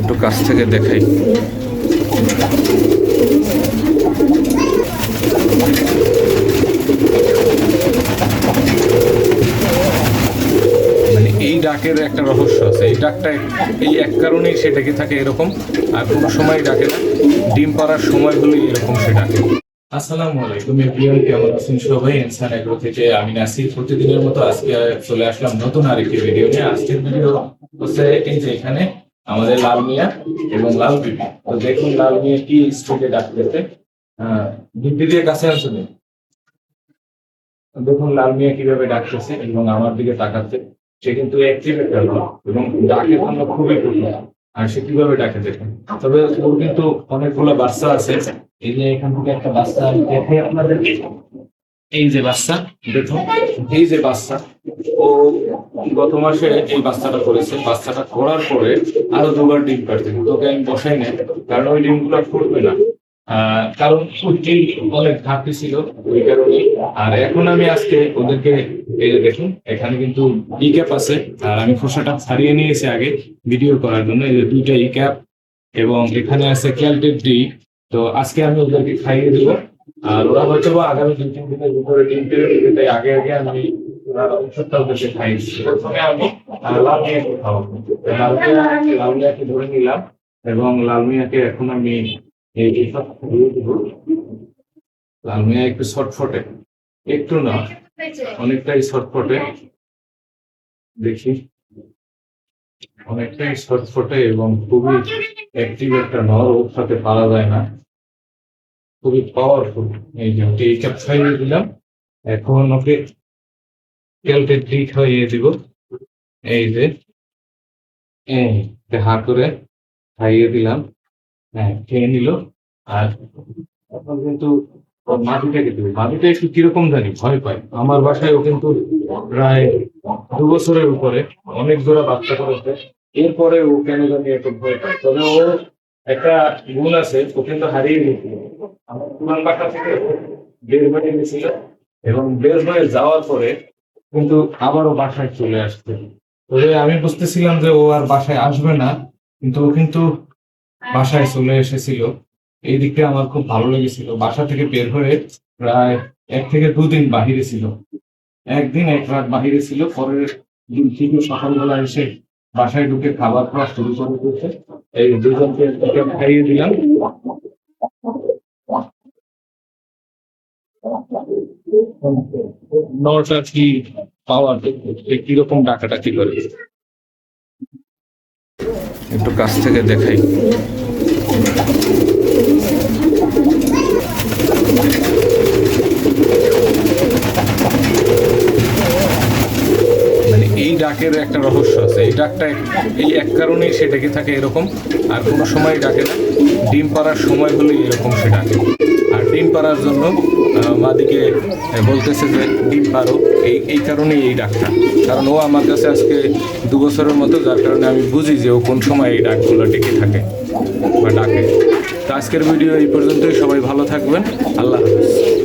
একটু কাছ থেকে দেখাই। মানে এই ডাকের একটা রহস্য আছে। এই ডাকটা এই এক কারণেই সে ডেকে থাকে এরকম, আর কোনো সময় ডাকে ডিম পাড়ার সময় হলেই এরকম সে ডাকে। আসসালামু আলাইকুম এভরিওয়ান কেমন আছেন সবাই? ইনসান এগ্রো থেকে আমি নাসির। প্রতিদিনের মতো আজকে চলে আসলাম নতুন আরেকটি ভিডিও নিয়ে। আজকের ভিডিও হচ্ছে এই যে এখানে আমাদের লাল মিয়া এবং লাল বিবি তো দেখুন লাল মিয়া কি স্ট্রোকে ডাকতেছে বিবি দিয়ে কাছে আসুন। দেখুন লাল মিয়া কীভাবে ডাকতেছে এবং আমার দিকে তাকাচ্ছে। সে কিন্তু অ্যাক্টিভ একটা এবং ডাকের জন্য খুবই প্রথম আর সে কীভাবে ডাকে দেখুন। তবে ওর কিন্তু অনেকগুলো বাচ্চা আছে। এই যে এখান থেকে একটা বাচ্চা দেখাই আপনাদেরকে এই যে বাচ্চা দেখুন এই যে বাচ্চা, ও গত মাসে এই বাচ্চাটা করেছে। বাচ্চাটা করার পরে আরও দুবার ডিম পারছে তোকে আমি বসাই নাই, কারণ ওই ডিমগুলো ফুটবে না। কারণ ফুটটি অনেক ঘাটতি ছিল ওই কারণে। আর এখন আমি আজকে ওদেরকে দেখুন, এখানে কিন্তু ই ক্যাপ আছে। আর আমি খোসাটা ছাড়িয়ে নিয়েছি আগে ভিডিও করার জন্য। এই যে দুইটা ই ক্যাপ এবং এখানে আছে ক্যালটেড ডি তো আজকে আমি ওদেরকে খাইয়ে দেব। আর ওরা হয়তো বা আগামী দুই, তিন দিনের ভিতরে তাই আগে আগে আমি ধরে নিলাম এবং লাল মিয়াকে এখন আমি লাল মিয়া একটু ছটফটে। একটু না, অনেকটাই ছটফটে। দেখি। অনেকটাই ছটফটে এবং খুবই অ্যাক্টিভ একটা নর ওর সাথে পারা যায় না। খুবই পাওয়ারফুল এই যে ওকে এই ক্যাপ খাইয়ে দিলাম। এখন ওকে ক্যালটে ডি খাইয়ে দিব। এই যে, এই হা করে খাইয়ে দিলাম। হ্যাঁ খেয়ে নিল। আর এখন কিন্তু মাটিটাকে দেবে। মাটিটা একটু কীরকম জানি, ভয় পায়। আমার বাসায় ও কিন্তু প্রায় দু বছরের উপরে অনেক জোড়া বাচ্চা করেছে। এরপরে ও কেন জানি এত ভয় পায়। তবে ও একটা গুণ আছে কিন্তু হারিয়ে গেছিল আমার পুরান বাসা থেকে বের হয়ে গেছিল এবং বের হয়ে যাওয়ার পরে কিন্তু আবারও বাসায় চলে আসছে। তবে আমি বুঝতেছিলাম যে ও আর বাসায় আসবে না, কিন্তু ও কিন্তু বাসায় চলে এসেছিল। এই দিকটা আমার খুব ভালো লেগেছিল। বাসা থেকে বের হয়ে প্রায় এক থেকে দুদিন বাহিরে ছিল। একদিন এক রাত বাহিরে ছিল, পরের দিন থেকে সকালবেলা এসে বাসায় ঢুকে খাবার খাওয়া শুরু করে দিয়েছে। এই দুজনকে খাইয়ে দিলাম। নটা কি পাওয়ার? কীরকম ডাকাটাকি করে? একটু কাছ থেকে দেখাই মানে এই ডাকের একটা রহস্য আছে। এই ডাকটা এই এক কারণেই সে ডেকে থাকে এরকম। আর কোনো সময় ডাকে না। ডিম পাড়ার সময় হলেই এরকম সে ডাকে। আর ডিম পাড়ার জন্য মাদিকে বলতেছে যে, ডিম পারো এই এই কারণেই এই ডাকটা। কারণ ও আমার কাছে আজকে দু বছরের মতো, যার কারণে আমি বুঝি যে ও কোন সময় এই ডাকগুলো ডেকে থাকে বা ডাকে। তো আজকের ভিডিও এই পর্যন্তই। সবাই ভালো থাকবেন। আল্লাহ হাফিজ।